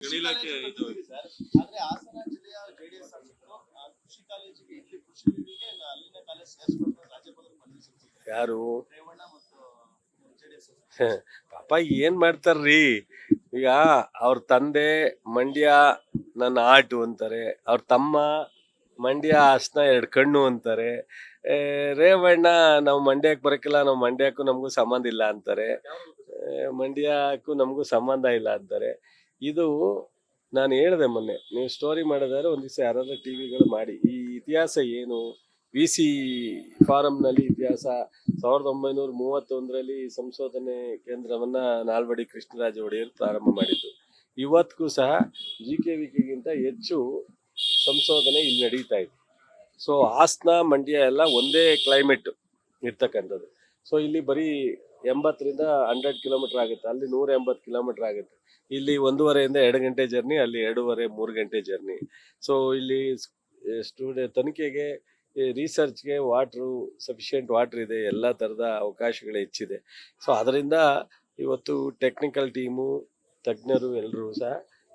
ಗಣಿ ಇಲಾಖೆ ಇದು ಸರ್. ಆದ್ರೆ ಹಾಸನ ಜಿಲ್ಲೆಯ ಜೆಡಿಎಸ್ ಶಾಸಕರು ಕೃಷಿ ಕಾಲೇಜಿಗೆ ಇಲ್ಲಿ ಕೃಷಿ ವಿವಿಗೆ ಅಲ್ಲಿನ ಕಾಲೇಜ್ ಸೇರಿಸ್ಕೊಂಡು ರಾಜ್ಯಪಾಲರು ಮನವಿ ಯಾರು? ರೇವಣ್ಣ ಮತ್ತು ಜೆಡಿಎಸ್ ಪಾಪ ಏನ್ ಮಾಡ್ತಾರ್ರಿ? ಈಗ ಅವ್ರ ತಂದೆ ಮಂಡ್ಯ ನನ್ನ ಆಟು ಅಂತಾರೆ ಅವ್ರ ತಮ್ಮ ಮಂಡ್ಯ ಅಸ್ನ ಎರಡು ಕಣ್ಣು ಅಂತಾರೆ ರೇವಣ್ಣ ನಾವು ಮಂಡ್ಯಕ್ಕೆ ಬರಕಿಲ್ಲ ನಾವು ಮಂಡ್ಯಕ್ಕೂ ನಮಗೂ ಸಂಬಂಧ ಇಲ್ಲ ಅಂತಾರೆ ಮಂಡ್ಯಕ್ಕೂ ನಮಗೂ ಸಂಬಂಧ ಇಲ್ಲ ಅಂತಾರೆ. ಇದು ನಾನು ಹೇಳಿದೆ ಮೊನ್ನೆ, ನೀವು ಸ್ಟೋರಿ ಮಾಡಿದ್ರೆ ಒಂದು ದಿವಸ ಯಾರಾದರೂ ಟಿ ವಿಗಳು ಮಾಡಿ. ಈ ಇತಿಹಾಸ ಏನು? ವಿ ಸಿ ಫಾರಂನಲ್ಲಿ ಇತಿಹಾಸ ಸಾವಿರದ ಒಂಬೈನೂರ ಮೂವತ್ತೊಂದರಲ್ಲಿ ಸಂಶೋಧನೆ ಕೇಂದ್ರವನ್ನ ನಾಲ್ವಡಿ ಕೃಷ್ಣರಾಜ ಒಡೆಯರ್ ಪ್ರಾರಂಭ ಮಾಡಿದ್ದು. ಇವತ್ತಿಗೂ ಸಹ ಜಿ ಕೆ ವಿಕೆಗಿಂತ ಹೆಚ್ಚು ಸಂಶೋಧನೆ ಇಲ್ಲಿ ನಡೀತಾ ಇದೆ. ಸೊ ಹಾಸನ, ಮಂಡ್ಯ ಎಲ್ಲ ಒಂದೇ ಕ್ಲೈಮೇಟ್ ಇರ್ತಕ್ಕಂಥದ್ದು. ಸೊ ಇಲ್ಲಿ ಬರೀ ಎಂಬತ್ತರಿಂದ ಹಂಡ್ರೆಡ್ ಕಿಲೋಮೀಟರ್ ಆಗುತ್ತೆ. ಅಲ್ಲಿ ನೂರ ಎಂಬತ್ತು ಕಿಲೋಮೀಟರ್ ಆಗುತ್ತೆ. ಇಲ್ಲಿ ಒಂದೂವರೆಯಿಂದ ಎರಡು ಗಂಟೆ ಜರ್ನಿ ಅಲ್ಲಿ ಎರಡೂವರೆ, ಮೂರು ಗಂಟೆ ಜರ್ನಿ ಸೊ ಇಲ್ಲಿ ಸ್ಟೂಡೆ ತನಿಖೆಗೆ ರಿಸರ್ಚ್ಗೆ ವಾಟ್ರು ಸಫಿಷಿಯೆಂಟ್ ವಾಟ್ರ್ ಇದೆ. ಎಲ್ಲ ಥರದ ಅವಕಾಶಗಳು ಹೆಚ್ಚಿದೆ. ಸೊ ಅದರಿಂದ ಇವತ್ತು ಟೆಕ್ನಿಕಲ್ ಟೀಮು ತಜ್ಞರು ಎಲ್ಲರೂ ಸಹ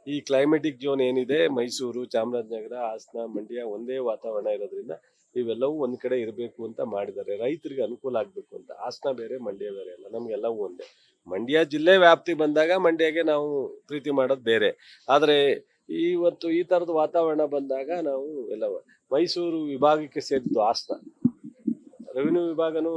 ಈ ಕ್ಲೈಮೆಟಿಕ್ ಜೋನ್ ಏನಿದೆ, ಮೈಸೂರು, ಚಾಮರಾಜನಗರ, ಹಾಸನ, ಮಂಡ್ಯ ಒಂದೇ ವಾತಾವರಣ ಇರೋದ್ರಿಂದ ಇವೆಲ್ಲವೂ ಒಂದ್ ಕಡೆ ಇರಬೇಕು ಅಂತ ಮಾಡಿದ್ದಾರೆ. ರೈತರಿಗೆ ಅನುಕೂಲ ಆಗ್ಬೇಕು ಅಂತ. ಹಾಸನ ಬೇರೆ, ಮಂಡ್ಯ ಬೇರೆ ಅಲ್ಲ. ನಮ್ಗೆಲ್ಲವೂ ಒಂದೇ. ಮಂಡ್ಯ ಜಿಲ್ಲೆ ವ್ಯಾಪ್ತಿ ಬಂದಾಗ ಮಂಡ್ಯಗೆ ನಾವು ಪ್ರೀತಿ ಮಾಡೋದು ಬೇರೆ. ಆದ್ರೆ ಇವತ್ತು ಈ ತರದ ವಾತಾವರಣ ಬಂದಾಗ ನಾವು ಎಲ್ಲ ಮೈಸೂರು ವಿಭಾಗಕ್ಕೆ ಸೇರಿದ್ದು ಹಾಸನ. ರೆವಿನ್ಯೂ ವಿಭಾಗನು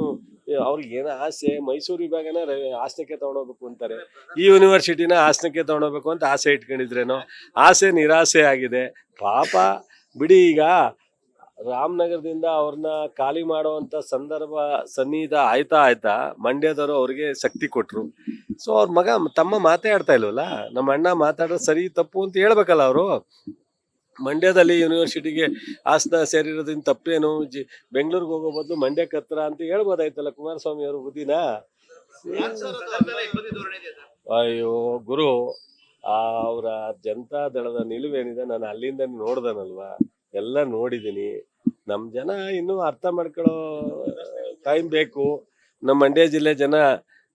ಅವ್ರಿಗೆ ಏನೋ ಆಸೆ? ಮೈಸೂರು ವಿಭಾಗನ ಹಾಸನಕ್ಕೆ ತಗೊಂಡೋಗ್ಬೇಕು ಅಂತಾರೆ. ಈ ಯೂನಿವರ್ಸಿಟಿನ ಹಾಸನಕ್ಕೆ ತಗೊಂಡೋಗ್ಬೇಕು ಅಂತ ಆಸೆ ಇಟ್ಕೊಂಡಿದ್ರೇನೋ? ಆಸೆ ನಿರಾಸೆ ಆಗಿದೆ. ಪಾಪ, ಬಿಡಿ ಈಗ ರಾಮನಗರದಿಂದ ಅವ್ರನ್ನ ಖಾಲಿ ಮಾಡುವಂತ ಸಂದರ್ಭ ಸನ್ನಿಹಿತ ಆಯ್ತಾ ಆಯ್ತಾ ಮಂಡ್ಯದವರು ಅವ್ರಿಗೆ ಶಕ್ತಿ ಕೊಟ್ಟರು ಸೊ ಅವ್ರ ಮಗ ತಮ್ಮ ಮಾತಾಡ್ತಾ ಇಲ್ವಲ್ಲ? ನಮ್ಮ ಅಣ್ಣ ಮಾತಾಡೋದು ಸರಿ ತಪ್ಪು ಅಂತ ಹೇಳ್ಬೇಕಲ್ಲ ಅವರು? ಮಂಡ್ಯದಲ್ಲಿ ಯೂನಿವರ್ಸಿಟಿಗೆ ಆಸನ ಸೇರಿರೋದ್ರಿಂದ ತಪ್ಪೇನು? ಜಿ ಬೆಂಗಳೂರಿಗೆ ಹೋಗೋ ಬದಲು ಮಂಡ್ಯಕ್ಕೆ ಹತ್ರ ಅಂತ ಹೇಳ್ಬೋದಾಯ್ತಲ್ಲ ಕುಮಾರಸ್ವಾಮಿ ಅವರು ಬುದ್ಧಿನ? ಅಯ್ಯೋ ಗುರು ಅವರ ಜನತಾ ದಳದ ನಿಲುವೇನಿದೆ ನಾನು ಅಲ್ಲಿಂದ ನೋಡ್ದನಲ್ವಾ? ಎಲ್ಲ ನೋಡಿದೀನಿ ನಮ್ ಜನ ಇನ್ನೂ ಅರ್ಥ ಮಾಡ್ಕೊಳ್ಳೋ ಟೈಮ್ ಬೇಕು. ನಮ್ಮ ಮಂಡ್ಯ ಜಿಲ್ಲೆ ಜನ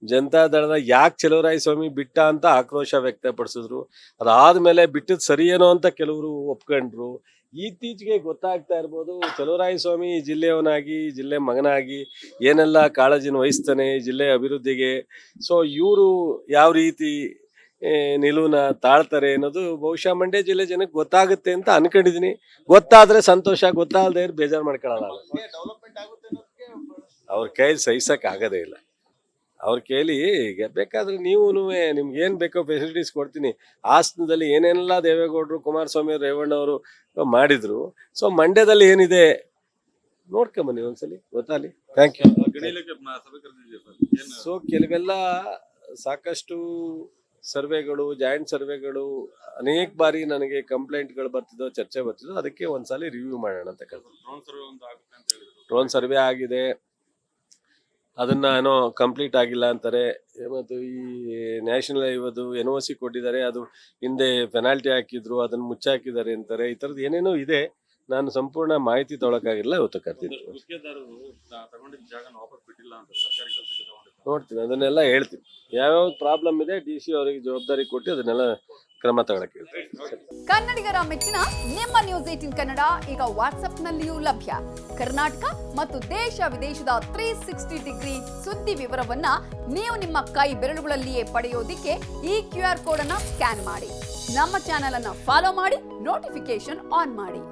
ಜನತಾ ದಳದ ಯಾಕೆ ಚಲುವರಾಯ ಸ್ವಾಮಿ ಬಿಟ್ಟ ಅಂತ ಆಕ್ರೋಶ ವ್ಯಕ್ತಪಡಿಸಿದ್ರು. ಅದಾದ್ಮೇಲೆ ಬಿಟ್ಟದ್ ಸರಿಯೇನೋ ಅಂತ ಕೆಲವರು ಒಪ್ಕೊಂಡ್ರು. ಇತ್ತೀಚೆಗೆ ಗೊತ್ತಾಗ್ತಾ ಇರ್ಬೋದು ಚಲುವರಾಯ ಸ್ವಾಮಿ ಜಿಲ್ಲೆಯವನಾಗಿ, ಜಿಲ್ಲೆ ಮಗನಾಗಿ, ಏನೆಲ್ಲ ಕಾಳಜಿನ ವಹಿಸ್ತಾನೆ, ಜಿಲ್ಲೆ ಅಭಿವೃದ್ಧಿಗೆ. ಸೊ ಇವರು ಯಾವ ರೀತಿ ನಿಲುವನ್ನ ತಾಳ್ತಾರೆ ಅನ್ನೋದು ಬಹುಶಃ ಮಂಡ್ಯ ಜಿಲ್ಲೆ ಜನಕ್ಕೆ ಗೊತ್ತಾಗುತ್ತೆ ಅಂತ ಅನ್ಕೊಂಡಿದೀನಿ. ಗೊತ್ತಾದ್ರೆ ಸಂತೋಷ ಗೊತ್ತಾಗದೆ ಬೇಜಾರು ಮಾಡ್ಕೊಳ್ಳಲ್ಲ ಅವ್ರ ಕೈಲಿ ಸಹಿಸಕ್ ಆಗದೇ ಇಲ್ಲ. ಅವ್ರ ಕೇಳಿ ಈಗ ಬೇಕಾದ್ರೆ ನೀವು ನಿಮ್ಗೆ ಏನ್ ಬೇಕೋ ಫೆಸಿಲಿಟೀಸ್ ಕೊಡ್ತೀನಿ. ಹಾಸನದಲ್ಲಿ ಏನೆಲ್ಲ ದೇವೇಗೌಡರು ಕುಮಾರಸ್ವಾಮಿ ರೇವಣ್ಣ ಅವರು ಮಾಡಿದ್ರು. ಸೊ ಮಂಡ್ಯದಲ್ಲಿ ಏನಿದೆ? ನೋಡ್ಕೊಂಬನ್ನಿ ಒಂದ್ಸಲಿ. ಗೊತ್ತಾಲಿ ಥ್ಯಾಂಕ್ ಯು ಸೊ ಕೆಲವೆಲ್ಲ ಸಾಕಷ್ಟು ಸರ್ವೆಗಳು ಜಾಯಿಂಟ್ ಸರ್ವೆಗಳು ಅನೇಕ ಬಾರಿ ನನಗೆ ಕಂಪ್ಲೇಂಟ್ಗಳು ಬರ್ತಿದ್ದೋ ಚರ್ಚೆ ಬರ್ತಿದ್ದೋ ಅದಕ್ಕೆ ಒಂದ್ಸಲಿ ರಿವ್ಯೂ ಮಾಡೋಣ ಅಂತ ಕರೆದು ಡ್ರೋನ್ ಸರ್ವೆ ಆಗಿದೆ. ಅದನ್ನ ಏನೋ ಕಂಪ್ಲೀಟ್ ಆಗಿಲ್ಲ ಅಂತಾರೆ. ಮತ್ತು ಈ ನ್ಯಾಷನಲ್ ಇವತ್ತು ಎನ್ ಒ ಸಿ ಕೊಟ್ಟಿದ್ದಾರೆ. ಅದು ಹಿಂದೆ ಪೆನಾಲ್ಟಿ ಹಾಕಿದ್ರು ಅದನ್ನ ಮುಚ್ಚಾಕಿದ್ದಾರೆ ಅಂತಾರೆ. ಈ ಥರದ್ದು ಏನೇನೋ ಇದೆ. ನಾನು ಸಂಪೂರ್ಣ ಮಾಹಿತಿ ತೊಳಕಾಗಿಲ್ಲ ಇವತ್ತು ಕರ್ತಿದ್ದೆ ನೋಡ್ತೀನಿ, ಅದನ್ನೆಲ್ಲ ಹೇಳ್ತೀನಿ. ಯಾವ್ಯಾವ ಪ್ರಾಬ್ಲಮ್ ಇದೆ ಡಿ ಸಿ ಅವರಿಗೆ ಜವಾಬ್ದಾರಿ ಕೊಟ್ಟು ಅದನ್ನೆಲ್ಲ ಕ್ರಮ ತಗೊಳಕ್ಕೆ ಕನ್ನಡಿಗರ ಮೆಚ್ಚಿನ ನಿಮ್ಮ ನ್ಯೂಸ್ ಏಟಿನ್ ಕನ್ನಡ ಈಗ ವಾಟ್ಸ್ಆಪ್ನಲ್ಲಿಯೂ ಲಭ್ಯ. ಕರ್ನಾಟಕ ಮತ್ತು ದೇಶ ವಿದೇಶದ ತ್ರೀ ಸಿಕ್ಸ್ಟಿ ಡಿಗ್ರಿ ಸುದ್ದಿ ವಿವರವನ್ನ ನೀವು ನಿಮ್ಮ ಕೈ ಬೆರಳುಗಳಲ್ಲಿಯೇ ಪಡೆಯೋದಿಕ್ಕೆ ಈ ಕ್ಯೂ ಆರ್ ಕೋಡ್ ಅನ್ನ ಸ್ಕ್ಯಾನ್ ಮಾಡಿ. ನಮ್ಮ ಚಾನೆಲ್ ಅನ್ನ ಫಾಲೋ ಮಾಡಿ ನೋಟಿಫಿಕೇಶನ್ ಆನ್ ಮಾಡಿ.